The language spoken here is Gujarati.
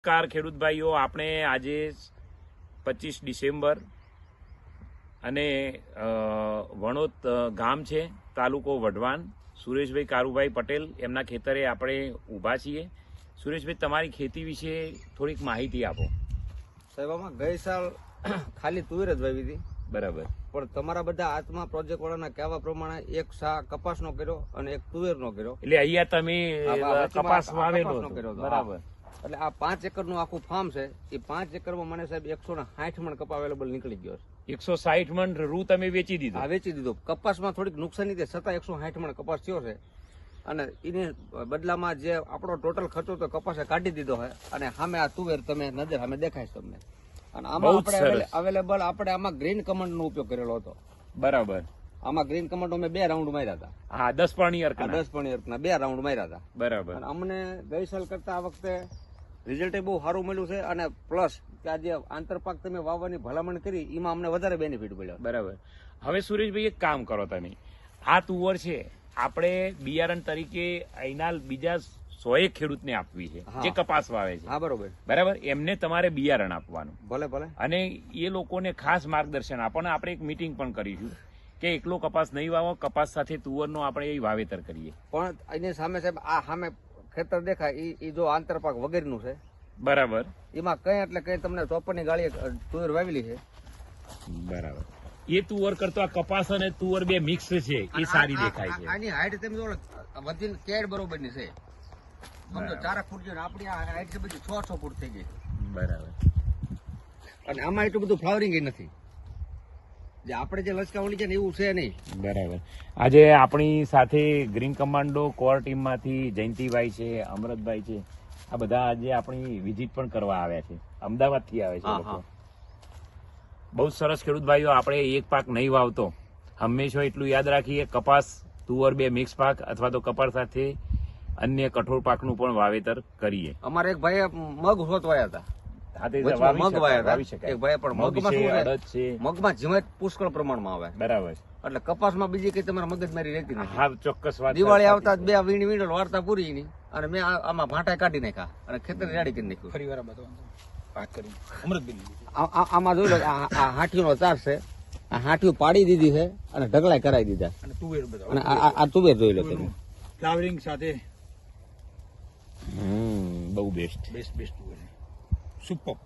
નમસ્કાર ખેડૂત ભાઈઓ આપણે આજે પચીસ ડિસેમ્બર અને અ, વણોદ ગામ છે તાલુકો વઢવાણ. સુરેશભાઈ કારુભાઈ પટેલ એમના ખેતરે આપણે ઊભા છીએ. સુરેશભાઈ તમારી ખેતી વિશે થોડીક માહિતી આપો. સાહેબ આમાં ગઈ સાલ ખાલી તુવેર જ વાવી હતી. બરાબર. પણ તમારા બધા આત્મા પ્રોજેક્ટ વાળાના કહેવા પ્રમાણે એક સા કપાસનો કર્યો અને એક તુવેરનો કર્યો. એટલે અહીંયા તમે કપાસ વાવેલો કર્યો બરાબર. એટલે આ પાંચ એકરનું આખું ફાર્મ છે એ પાંચ એકરમાં મને સાહેબ એકસો ને સાઠ મણ કપા અવેલેબલ નીકળી ગયો છે. એકસો સાહીઠ મણ રૂ તમે વેચી દીધો? વેચી દીધો. કપાસમાં થોડીક નુકસાની છે છતાં એકસો સાઠ મણ કપાસ થયો છે. અને એની બદલામાં જે આપણો ટોટલ ખર્ચો તો કપાસે કાઢી દીધો છે. અને સામે આ તુવેર તમે નજર સામે દેખાય તમને. અને આમાં આપણે અવેલેબલ આપણે આમાં ગ્રીન કમંડ નો ઉપયોગ કરેલો હતો. બરાબર. આમાં ગ્રીન કમંડ અમે બે રાઉન્ડ માર્યા હતા. હા દસ પાણી અર્ક દસ પાણી અર્કના બે રાઉન્ડ માર્યા હતા. બરાબર. અમને ગઈ સાલ કરતા આ વખતે રિઝલ્ટ બહુ સારું મળ્યું છે અને પ્લસ કે આ જે આંતરપાક તમે વાવવાની ભલામણ કરી એમાં અમને વધારે બેનિફિટ મળ્યો. બરાબર. હવે સુરેશભાઈ એક કામ કરો તમે. આ તુવર છે આપણે બિયારણ તરીકે અહીંના બીજા સોએ ખેડૂતને આપવી છે જે કપાસ વાવે છે. હા બરોબર. બરાબર? એમને તમારે બિયારણ આપવાનું. ભલે ભલે. અને એ લોકોને ખાસ માર્ગદર્શન આપો. આપણે એક મીટિંગ પણ કરીશું કે એકલો કપાસ નહીં વાવો કપાસ સાથે તુવરનો આપણે એ વાવેતર કરીએ. પણ એની સામે સાહેબ આ સામે ખેતર દેખાય એ જો આંતરપાક વગેરેનું છે. બરાબર. એમાં કઈ એટલે કઈ તમને ચોપરની ગાળી તુવેર વાવેલી છે. બરાબર. એ તુવર કરતો આ કપાસ અને તુવર બે મિક્સ છે એ સારી દેખાય છે. આની હાઈટ તમે જો વધીને કેડ બરોબરની છે. સમજો ચાર ફૂટ જો આપણી આ હાઈટ છે બધી છ છ ફૂટ થઈ ગઈ. બરાબર. અને આમાં એટલું બધું ફ્લાવરિંગ નથી. જે આપણે જે લચકાવણી છે ને એવું છે નહીં. બરાબર. આજે આપણી સાથે ગ્રીન કમાન્ડો કોર ટીમમાંથી જયંતિભાઈ છે અમરતભાઈ છે. આ બધા આજે આપણી વિઝિટ પણ કરવા આવ્યા છે. અમદાવાદથી આવે છે લોકો. બહુ સરસ ખેડૂત ભાઈઓ આપણે એક પાક નહીં વાવતો. હંમેશા એટલું યાદ રાખીએ કપાસ તુવર બે મિક્સ પાક અથવા તો કપાસ સાથે અન્ય કઠોળ પાકનું પણ વાવેતર કરીએ. અમારે એક ભાઈ મગ હોતવાયા હતા. મગમાં જીવાત પુષ્કળ પ્રમાણમાં આવે. બરાબર. એટલે કપાસમાં બીજી કઈ તમારે મગજમારી રહેતી નથી. હા ચોક્કસ વાત દિવાળી આવતા બે વીણી વીણલ વાર્તા પૂરી એની. અને મેં આમાં ભાટા કાઢી નાખ્યા. અને ખેતર રેડી કરી નાખ્યું. ફરી વાર વાત કરી. અમૃતબેન આ- આ- આમાં જોઈ લો આ આ ચાર છે. આ હાંઠીઓ પાડી દીધી છે અને ઢગલાય કરાવી દીધા. અને તુવેર બધો. અને આ- તુવેર જોઈ લો તમે. ફ્લાવરિંગ સાથે હમ, બહુ બેસ્ટ બેસ્ટ બેસ્ટ તુવેર સુપર